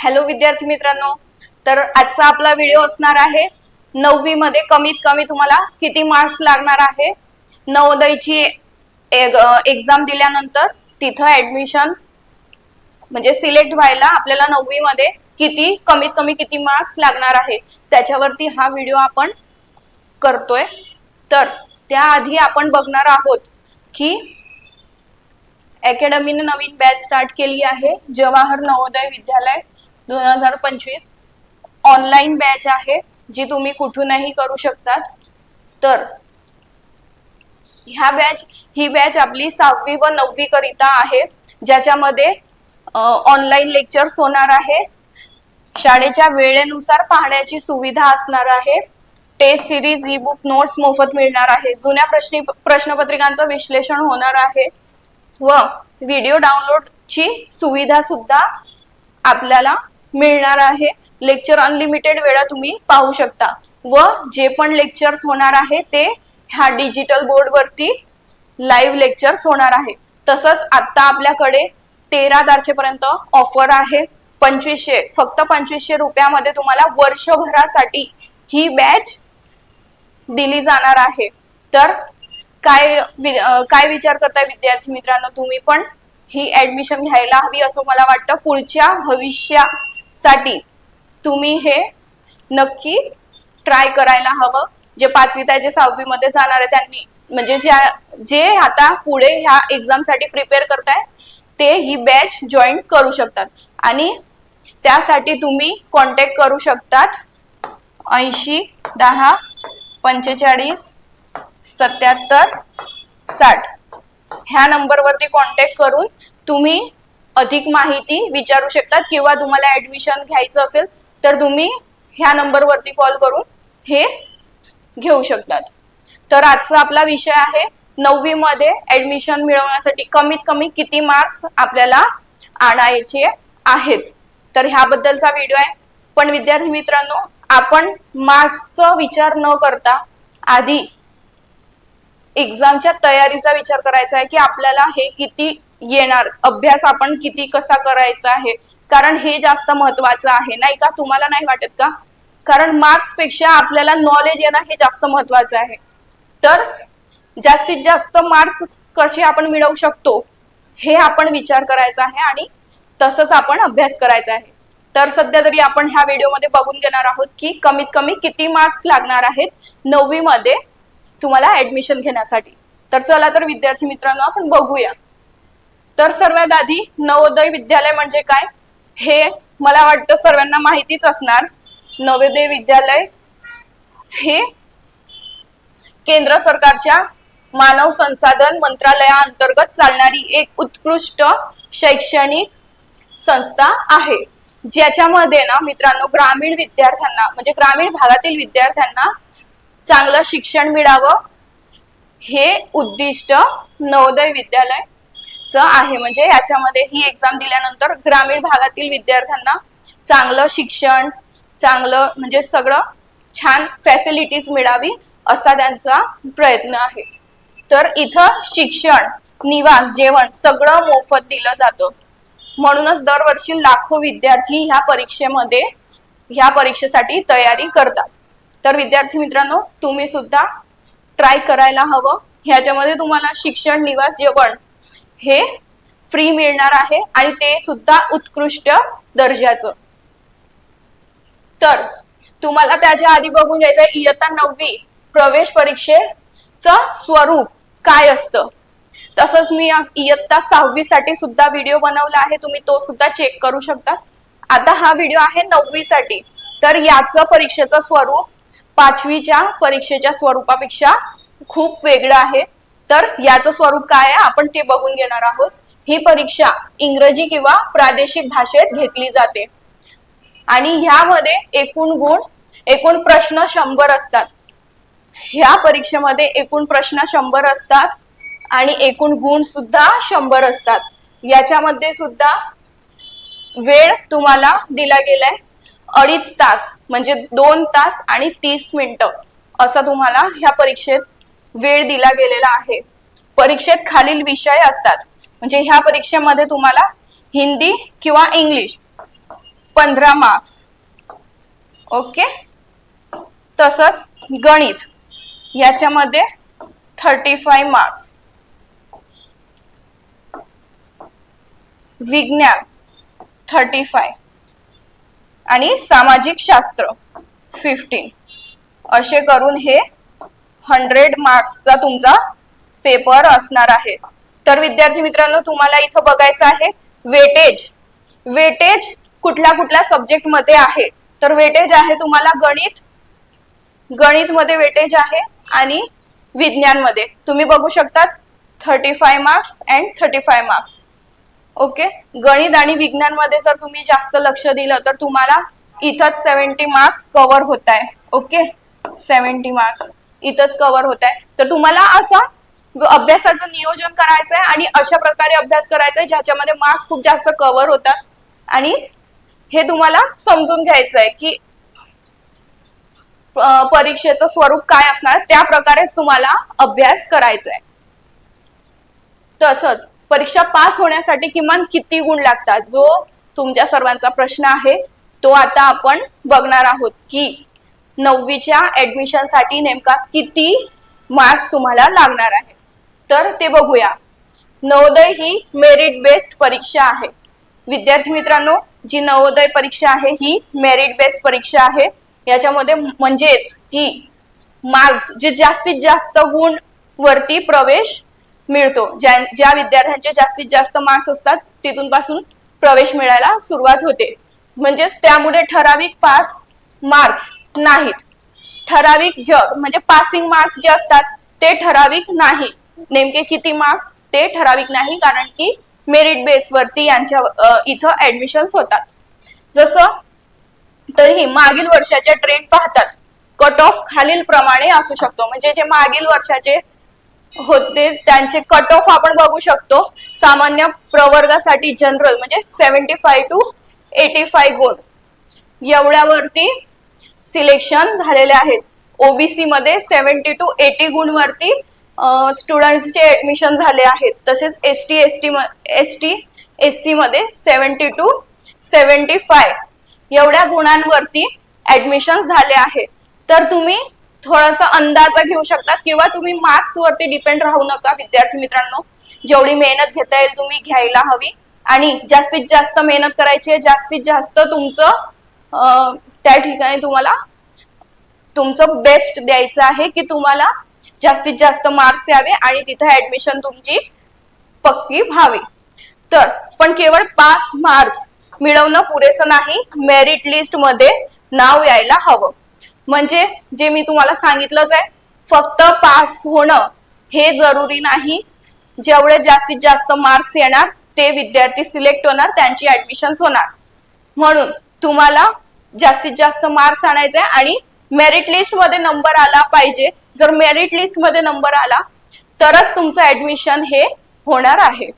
Hello विद्यार्थी मित्रांनो तर आजचा आपला व्हिडिओ असणार आहे नववी मध्ये कमीत कमी तुम्हाला किती मार्क्स लागणार आहे? नवोदयची एक्झाम दिल्यानंतर तिथं ऍडमिशन म्हणजे सिलेक्ट व्हायला आपल्याला नववी मध्ये किती कमीत कमी किती मार्क्स लागणार आहे? त्याच्यावरती हा व्हिडिओ आपण करतोय. तर त्याआधी आपण बघणार आहोत की अकॅडमीने नवीन बॅच स्टार्ट केली आहे जवाहर नवोदय विद्यालय. दोन हजार पंचवीस ऑनलाईन बॅच आहे जी तुम्ही कुठूनही करू शकतात. तर ह्या बॅच ही बॅच आपली सहावी व नववी करिता आहे. ज्याच्यामध्ये ऑनलाईन लेक्चर्स होणार आहे. शाळेच्या वेळेनुसार पाहण्याची सुविधा असणार आहे. Test series e book notes मोफत मिळणार आहे. जुन्या प्रश्नी प्रश्नपत्रिकांचं विश्लेषण होणार आहे. व व्हिडिओ डाउनलोडची सुविधा सुद्धा आपल्याला मिळणार आहे. लेक्चर अनलिमिटेड वेळा तुम्ही पाहू शकता. व जे पण लेक्चर्स होणार आहे ते ह्या डिजिटल बोर्डवरती लाईव्ह लेक्चर्स होणार आहे. तसंच आता आपल्याकडे तेरा तारखेपर्यंत ऑफर आहे. पंचवीसशे फक्त पंचवीसशे रुपयामध्ये तुम्हाला वर्षभरासाठी ही बॅच दिली जाणार आहे. तर काय काय विचार करताय विद्यार्थी मित्रांनो? तुम्ही पण ही ऍडमिशन घ्यायला हवी असं मला वाटतं. पुढच्या भविष्या साठी तुम्ही हे नक्की ट्राय करायला हवं. जे पाचवी ते जे सहावी मध्ये जाणार आहे त्यांनी. म्हणजे ज्या जे आता पुढे ह्या एक्झामसाठी प्रिपेअर करताय ते ही बॅच जॉईन करू शकतात. आणि त्यासाठी तुम्ही कॉन्टॅक्ट करू शकतात ऐंशी दहा पंचेचाळीस सत्याहत्तर साठ. ह्या नंबरवरती कॉन्टॅक्ट करून तुम्ही अधिक माहिती विचारू शकतात किंवा तुम्हाला ऍडमिशन घ्यायचं असेल तर तुम्ही ह्या नंबरवरती कॉल करून हे घेऊ शकतात. तर आजचा आपला विषय आहे नववी मध्ये ऍडमिशन मिळवण्यासाठी कमीत कमी किती मार्क्स आपल्याला आणायचे आहेत? तर ह्याबद्दलचा व्हिडिओ आहे. पण विद्यार्थी मित्रांनो आपण मार्क्सचा विचार न करता आधी एक्झामच्या तयारीचा विचार करायचा आहे की आपल्याला हे किती येणार? अभ्यास आपण किती कसा करायचा आहे? कारण हे जास्त महत्वाचं आहे. नाही का? तुम्हाला नाही वाटत का? कारण मार्क्सपेक्षा आपल्याला नॉलेज येणं हे जास्त महत्वाचं आहे. तर जास्तीत जास्त मार्क्स कसे आपण मिळवू शकतो? हे आपण विचार करायचा आहे आणि तसंच आपण अभ्यास करायचा आहे. तर सध्या तरी आपण ह्या व्हिडिओमध्ये बघून घेणार आहोत की कमीत कमी किती मार्क्स लागणार आहेत नववी मध्ये तुम्हाला ऍडमिशन घेण्यासाठी. तर चला तर विद्यार्थी मित्रांनो आपण बघूया. तर सर्वात आधी नवोदय विद्यालय म्हणजे काय? हे मला वाटतं सर्वांना माहितीच असणार. नवोदय विद्यालय हे केंद्र सरकारच्या मानव संसाधन मंत्रालयाअंतर्गत चालणारी एक उत्कृष्ट शैक्षणिक संस्था आहे. ज्याच्यामध्ये ना मित्रांनो ग्रामीण विद्यार्थ्यांना म्हणजे ग्रामीण भागातील विद्यार्थ्यांना चांगलं शिक्षण मिळावं हे उद्दिष्ट नवोदय विद्यालय च आहे. म्हणजे याच्यामध्ये ही एक्झाम दिल्यानंतर ग्रामीण भागातील विद्यार्थ्यांना चांगलं शिक्षण चांगलं म्हणजे सगळं छान फॅसिलिटीज मिळावी असा त्यांचा प्रयत्न आहे. तर इथं शिक्षण निवास जेवण सगळं मोफत दिलं जातं. म्हणूनच दरवर्षी लाखो विद्यार्थी ह्या परीक्षेमध्ये ह्या परीक्षेसाठी तयारी करतात. तर विद्यार्थी मित्रांनो तुम्ही सुद्धा ट्राय करायला हवं. ह्याच्यामध्ये तुम्हाला शिक्षण निवास जेवण हे फ्री मिळणार आहे आणि ते सुद्धा उत्कृष्ट दर्जाचं. तर तुम्हाला त्याच्या आधी बघून घ्यायचं इयत्ता नववी प्रवेश परीक्षेचं स्वरूप काय असतं? तसंच मी इयत्ता सहावी साठी सुद्धा व्हिडिओ बनवला आहे तुम्ही तो सुद्धा चेक करू शकता. आता हा व्हिडिओ आहे नववी साठी तर याचं परीक्षेचं स्वरूप पाचवीच्या परीक्षेच्या स्वरूपापेक्षा खूप वेगळं आहे. तर याचं स्वरूप काय आहे? आपण ते बघून घेणार आहोत. ही परीक्षा इंग्रजी किंवा प्रादेशिक भाषेत घेतली जाते. आणि ह्यामध्ये एकूण गुण एकूण प्रश्न शंभर असतात. ह्या परीक्षेमध्ये एकूण प्रश्न शंभर असतात आणि एकूण गुण सुद्धा शंभर असतात. याच्यामध्ये सुद्धा वेळ तुम्हाला दिला गेलाय. अडीच तास म्हणजे दोन तास आणि तीस मिनिटं असा तुम्हाला ह्या परीक्षेत वेळ दिला गेलेला आहे. परीक्षेत खालील विषय असतात. म्हणजे ह्या परीक्षेमध्ये तुम्हाला हिंदी किंवा इंग्लिश पंधरा मार्क्स. ओके? तसंच गणित याच्यामध्ये थर्टी फाय मार्क्स. विज्ञान थर्टी फाय आणि सामाजिक शास्त्र. फिफ्टीन असे करून हे हंड्रेड मार्क्सचा तुमचा पेपर असणार आहे. तर विद्यार्थी मित्रांनो तुम्हाला इथं बघायचं आहे वेटेज वेटेज कुठल्या कुठल्या सब्जेक्टमध्ये आहे? तर वेटेज आहे तुम्हाला गणित गणित मध्ये वेटेज आहे आणि विज्ञानमध्ये तुम्ही बघू शकतात thirty five marks and thirty five marks okay? गणित आणि विज्ञानमध्ये जर तुम्ही जास्त लक्ष दिलं तर तुम्हाला इथंच सेव्हन्टी मार्क्स कव्हर होत आहे ओके? सेव्हन्टी मार्क्स इथंच कव्हर होत आहे तर तुम्हाला असं अभ्यासाचं नियोजन करायचं आहे आणि अशा प्रकारे अभ्यास करायचा आहे ज्याच्यामध्ये मार्क्स खूप जास्त कव्हर होतात. आणि हे तुम्हाला समजून घ्यायचं आहे की परीक्षेचं स्वरूप काय असणार त्या प्रकारेच तुम्हाला अभ्यास करायचा आहे तसंच परीक्षा पास होण्यासाठी किमान किती गुण लागतात? जो तुमच्या सर्वांचा प्रश्न आहे तो आता आपण बघणार आहोत की नववीच्या ऍडमिशनसाठी नेमका किती मार्क्स तुम्हाला लागणार आहे तर ते बघूया. नवोदय ही मेरिट बेस्ड परीक्षा आहे. विद्यार्थी मित्रांनो जी नवोदय परीक्षा आहे ही मेरिट बेस्ड परीक्षा आहे. याच्यामध्ये म्हणजेच की मार्क्स जे जास्तीत जास्त गुण वरती प्रवेश मिळतो. ज्या ज्या विद्यार्थ्यांचे जास्तीत जास्त मार्क्स असतात तिथून पासून प्रवेश मिळायला सुरुवात होते. म्हणजेच त्यामुळे ठराविक पास मार्क्स नाहीत. ठराविक जग म्हणजे पासिंग मार्क्स जे असतात ते ठराविक नाही. नेमके किती मार्क्स ते ठराविक नाही कारण की मेरिट बेस वरती यांच्या इथं ऍडमिशन्स होतात. जसं तरीही मागील वर्षाच्या ट्रेंड पाहतात. कट ऑफ खालील प्रमाणे असू शकतो. म्हणजे जे मागील वर्षाचे होते. त्यांचे कट ऑफ आपण बघू शकतो. सामान्य प्रवर्गासाठी जनरल म्हणजे seventy five to eighty five गुण एवढ्यावरती सिलेक्शन झालेले आहेत. ओबीसी मध्ये सेव्हन्टी टू एटी गुण वरती स्टुडंट्सचे ऍडमिशन झाले आहेत. तसेच S T S T S T S C मध्ये सेव्हन्टी टू सेव्हन्टी फाय एवढ्या गुणांवरती ऍडमिशन झाले आहेत. तर तुम्ही थोडासा अंदाजा घेऊ शकता किंवा तुम्ही मार्क्स वरती डिपेंड राहू नका विद्यार्थी मित्रांनो. जेवढी मेहनत घेता येईल तुम्ही घ्यायला हवी. आणि जास्तीत जास्त मेहनत करायची आहे जास्तीत जास्त तुमचं त्या ठिकाणी तुम्हाला तुमचं बेस्ट द्यायचं आहे की तुम्हाला जास्तीत जास्त मार्क्स यावे आणि तिथे ऍडमिशन तुमची पक्की व्हावी. तर पण केवळ पाच मार्क्स मिळवणं पुरेसं नाही मेरिट लिस्टमध्ये नाव यायला हवं. म्हणजे जे मी तुम्हाला सांगितलंच आहे फक्त पास होणं हे जरुरी नाही. जेवढे जास्तीत जास्त मार्क्स येणार ते विद्यार्थी सिलेक्ट होणार त्यांची ऍडमिशन होणार. म्हणून तुम्हाला जास्तीत जास्त मार्क्स आणायचे आणि मेरिट लिस्टमध्ये नंबर आला पाहिजे. जर मेरिट लिस्टमध्ये नंबर आला तरच तुमचं ऍडमिशन हे होणार आहे.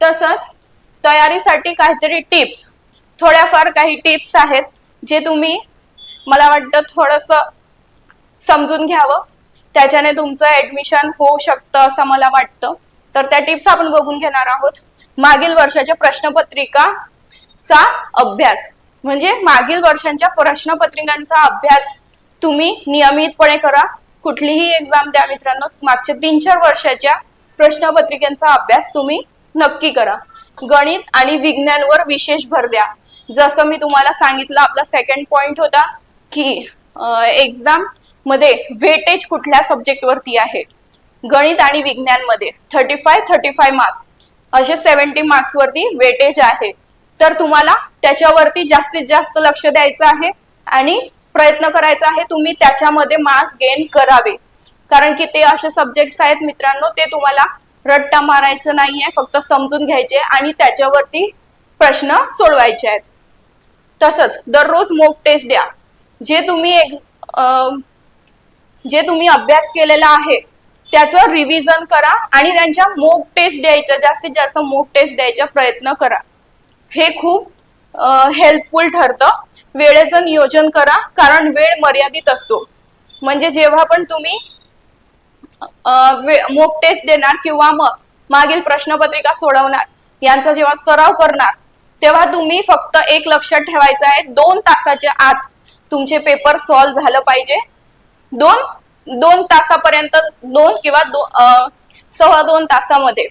तसंच तयारीसाठी काहीतरी टिप्स थोड्याफार काही टिप्स आहेत. जे तुम्ही मला वाटतं थोडस समजून घ्यावं त्याच्याने तुमचं ऍडमिशन होऊ शकतं असं मला वाटतं. तर त्या टिप्स आपण बघून घेणार आहोत. मागील वर्षाच्या प्रश्नपत्रिकाचा अभ्यास. म्हणजे मागील वर्षांच्या प्रश्नपत्रिकांचा अभ्यास तुम्ही नियमितपणे करा. कुठलीही एक्झाम द्या मित्रांनो मागच्या तीन चार वर्षाच्या प्रश्नपत्रिकांचा अभ्यास तुम्ही नक्की करा. गणित आणि विज्ञानवर विशेष भर द्या. जसं मी तुम्हाला सांगितलं आपला सेकंड पॉइंट होता की एक्झाममध्ये वेटेज कुठल्या सब्जेक्टवरती आहे? गणित आणि विज्ञानमध्ये thirty five thirty five marks असे सेव्हन्टी मार्क्स वरती वेटेज आहे. तर तुम्हाला त्याच्यावरती जास्तीत जास्त लक्ष द्यायचं आहे आणि प्रयत्न करायचा आहे तुम्ही त्याच्यामध्ये मार्क्स गेन करावे. कारण की ते असे सब्जेक्ट्स आहेत मित्रांनो ते तुम्हाला रट्टा मारायचं नाहीये फक्त समजून घ्यायचे आणि त्याच्यावरती प्रश्न सोडवायचे आहेत. तसंच दररोज मोक टेस्ट द्या. जे तुम्ही एक जे तुम्ही अभ्यास केलेला आहे त्याचं रिव्हिजन करा आणि त्यांच्या मोक टेस्ट द्यायच्या जास्तीत जास्त मोक टेस्ट द्यायचा प्रयत्न करा. हे खूप हेल्पफुल ठरतं. वेळेचं नियोजन करा कारण वेळ मर्यादित असतो. म्हणजे जेव्हा पण तुम्ही मोक टेस्ट देणार किंवा मग मागील प्रश्नपत्रिका सोडवणार यांचा जेव्हा सराव करणार तेव्हा तुम्ही फक्त एक लक्षात ठेवायचं आहे दोन तासाच्या आत तुमचे पेपर सॉल्व्ह झालं पाहिजे. दोन दोन तासापर्यंत दोन किंवा दो सव्वा दोन तासामध्ये.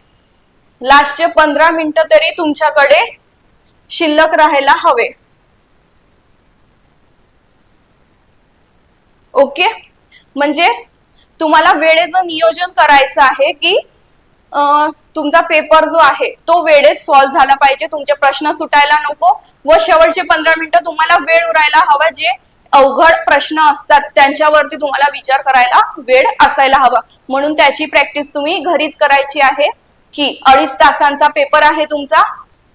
लास्टचे पंधरा मिनिटं तरी तुमच्याकडे शिल्लक राहायला हवे. ओके? म्हणजे तुम्हाला वेळेचं नियोजन करायचं आहे की अं, तुमचा पेपर जो आहे तो वेळेत सॉल्व्ह झाला पाहिजे. तुमचे प्रश्न सुटायला नको व शेवटचे पंधरा मिनिटं तुम्हाला वेळ उरायला हवा जे अवघड प्रश्न असतात त्यांच्यावरती तुम्हाला विचार करायला वेळ असायला हवा. म्हणून त्याची प्रॅक्टिस तुम्ही घरीच करायची आहे की अडीच तासांचा पेपर आहे तुमचा.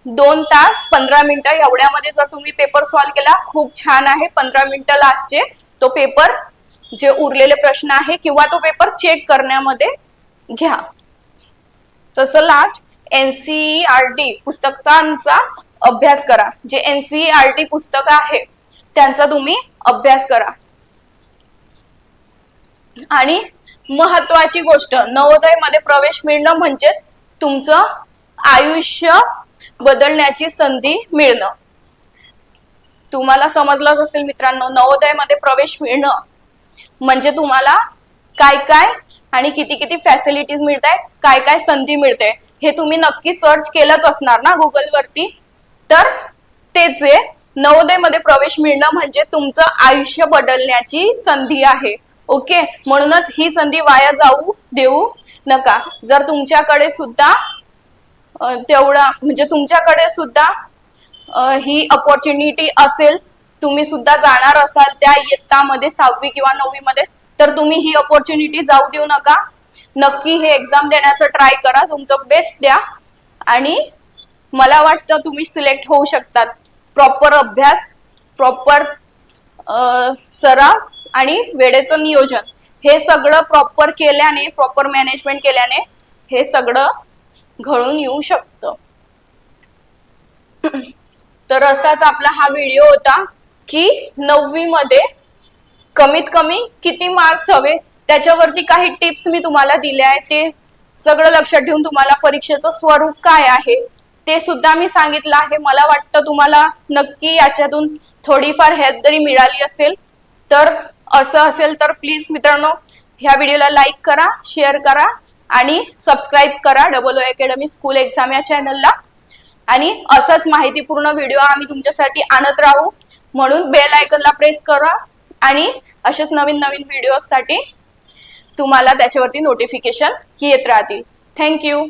दोन तास पंधरा मिनिटं एवढ्यामध्ये जर तुम्ही पेपर सॉल्व्ह केला खूप छान आहे. पंधरा मिनिटं लास्टचे तो पेपर जे उरलेले प्रश्न आहे किंवा तो पेपर चेक करण्यामध्ये घ्या. तसं लास्ट एनसीईआरटी पुस्तकांचा अभ्यास करा. जे एनसीईआरटी पुस्तक आहे त्यांचा तुम्ही अभ्यास करा. आणि महत्वाची गोष्ट नवोदयमध्ये प्रवेश मिळणं म्हणजेच तुमचं आयुष्य बदलण्याची संधी मिळणं. तुम्हाला समजलंच असेल मित्रांनो नवोदयमध्ये प्रवेश मिळणं म्हणजे तुम्हाला काय काय आणि किती किती फॅसिलिटीज मिळत आहेत काय काय संधी मिळते हे तुम्ही नक्की सर्च केलंच असणार ना गुगलवरती तर ते जे नवोदयमध्ये प्रवेश मिळणं म्हणजे तुमचं आयुष्य बदलण्याची संधी आहे. ओके? म्हणूनच ही संधी वाया जाऊ देऊ नका. जर तुमच्याकडे सुद्धा तेवढा म्हणजे तुमच्याकडे सुद्धा ही अपॉर्च्युनिटी असेल तुम्ही सुद्धा जाणार असाल त्या इयत्तामध्ये सहावी किंवा नववी मध्ये तर तुम्ही ही अपॉर्च्युनिटी जाऊ देऊ नका. नक्की हे एक्झाम देण्याचं ट्राय करा. तुमचं बेस्ट द्या. आणि मला वाटतं तुम्ही सिलेक्ट होऊ शकतात. प्रॉपर अभ्यास प्रॉपर सराव आणि वेळेचं नियोजन. हे सगळं प्रॉपर केल्याने प्रॉपर मॅनेजमेंट केल्याने हे सगळं घडून येऊ शकतं. तर असाच आपला हा व्हिडिओ होता की नववी मध्ये कमीत कमी किती मार्क्स हवे? त्याच्यावरती काही टिप्स मी तुम्हाला दिले आहेत. ते सगळं लक्षात ठेवून तुम्हाला परीक्षेचं स्वरूप काय आहे ते सुद्धा मी सांगितलं आहे. मला वाटतं तुम्हाला नक्की याच्यातून थोडीफार हेल्प जरी मिळाली असेल तर असं असेल तर प्लीज मित्रांनो ह्या व्हिडिओला लाईक करा शेअर करा आणि सबस्क्राईब करा. Double O academy school exam या चॅनलला आणि असंच माहितीपूर्ण व्हिडिओ आम्ही तुमच्यासाठी आणत राहू. म्हणून बेल आयकनला प्रेस करा. आणि असेच नवीन नवीन व्हिडिओसाठी तुम्हाला त्याच्यावरती नोटिफिकेशन येत राहतील. थँक्यू